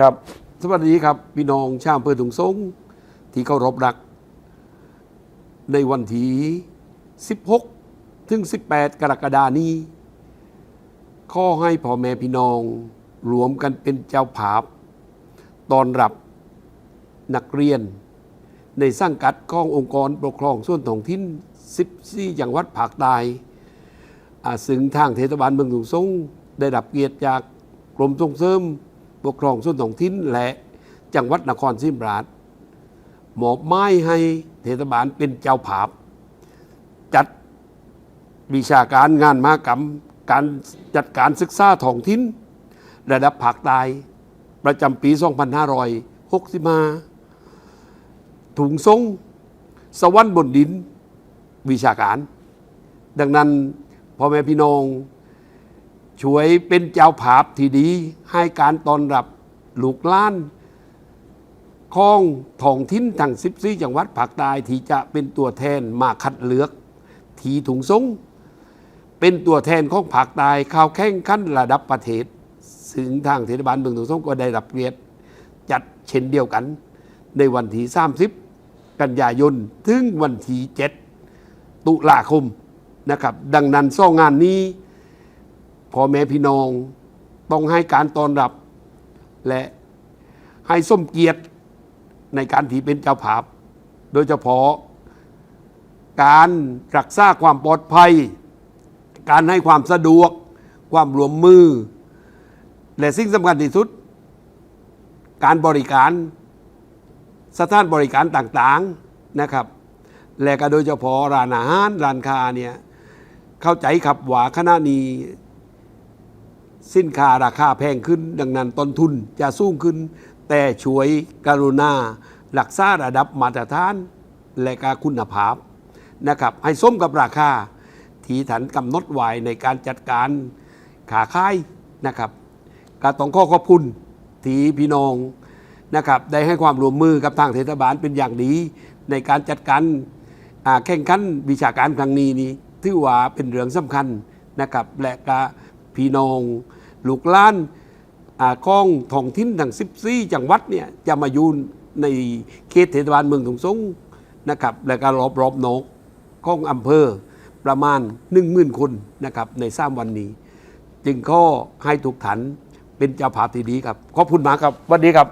ครับ สวัสดีครับพี่น้องชาวอำเภอถุงสงที่เคารพรัก ในวันที่ 16 ถึง 18 กรกฎานี้ข้อให้พ่อแม่พี่น้องรวมกันเป็นเจ้าภาพ ตอนรับนักเรียน ในสังกัดขององค์กรปกครองส่วนท้องถิ่น14จังหวัดภาคใต้ซึ่งทางเทศบาลเมืองถุงสงได้รับเกียรติจากกรมส่งเสริม ปกครองส่วนท้องถิ่นและจังหวัดนครศรีธรรมราชมอบไม้ให้เทศบาลเป็นเจ้าภาพ จัดวิชาการงานมหกรรม การจัดการศึกษาท้องถิ่นระดับภาคใต้ประจำปี 2565ถุงทรงสวรรค์บนดิน วิชาการ ดังนั้นพ่อแม่พี่น้อง ช่วยเป็นเจ้าภาพที่ดีให้การต้อนรับลูกล้านของท้องถิ่นทั้ง14จังหวัดภาคใต้ที่จะเป็นตัวแทนมาคัดเลือก ทีถุงทรงเป็นตัวแทนของภาคใต้ข้าวแข่งขั้นระดับประเทศ ซึ่งทางเทศบาลเมืองถุงทรงก็ได้รับเกียรติจัดเช่นเดียวกัน ในวันที่ 30 กันยายน ถึงวันที่ 7 ตุลาคมนะครับ ดังนั้นซ่องงานนี้ พ่อแม่พี่น้อง ต้องให้การต้อนรับ และให้ส้มเกียรติในการที่เป็นเจ้าภาพ โดยเฉพาะ การรักษาความปลอดภัย การให้ความสะดวก ความรวมมือ และสิ่งสำคัญที่สุด การบริการสถานบริการต่างๆนะครับ และก็โดยเฉพาะร้านอาหารร้านค้าเนี่ยเข้าใจครับว่าขณะนี้ สินค้าราคาแพงขึ้น ดังนั้นต้นทุนจะสูงขึ้น แต่ช่วยกรุณารักษาระดับมาตรฐานและก็คุณภาพนะครับให้ส้มกับราคาที่ฐานกำหนดไว้ในการจัดการขาขายนะครับก็ต้องข้อขอบคุณที่พี่น้องนะครับได้ให้ความร่วมมือกับทางเทศบาลเป็นอย่างดี ในการจัดการแข่งขันวิชาการครั้งนี้นี้ถือว่าเป็นเรื่องสำคัญนะครับและก็พี่น้อง ลูกล้านข้าของท้องถิ่นทั้ง14จังหวัดเนี่ยจะมาอยู่ในเขตเทศบาลเมืองถุงสงนะครับและการอบรอบนกของอำเภอประมาณ10,000คนนะครับในสามวันนี้ จึงข้อให้ทุกฐานเป็นเจ้าภาพที่ดีครับ ขอบคุณมากครับสวัสดีครับ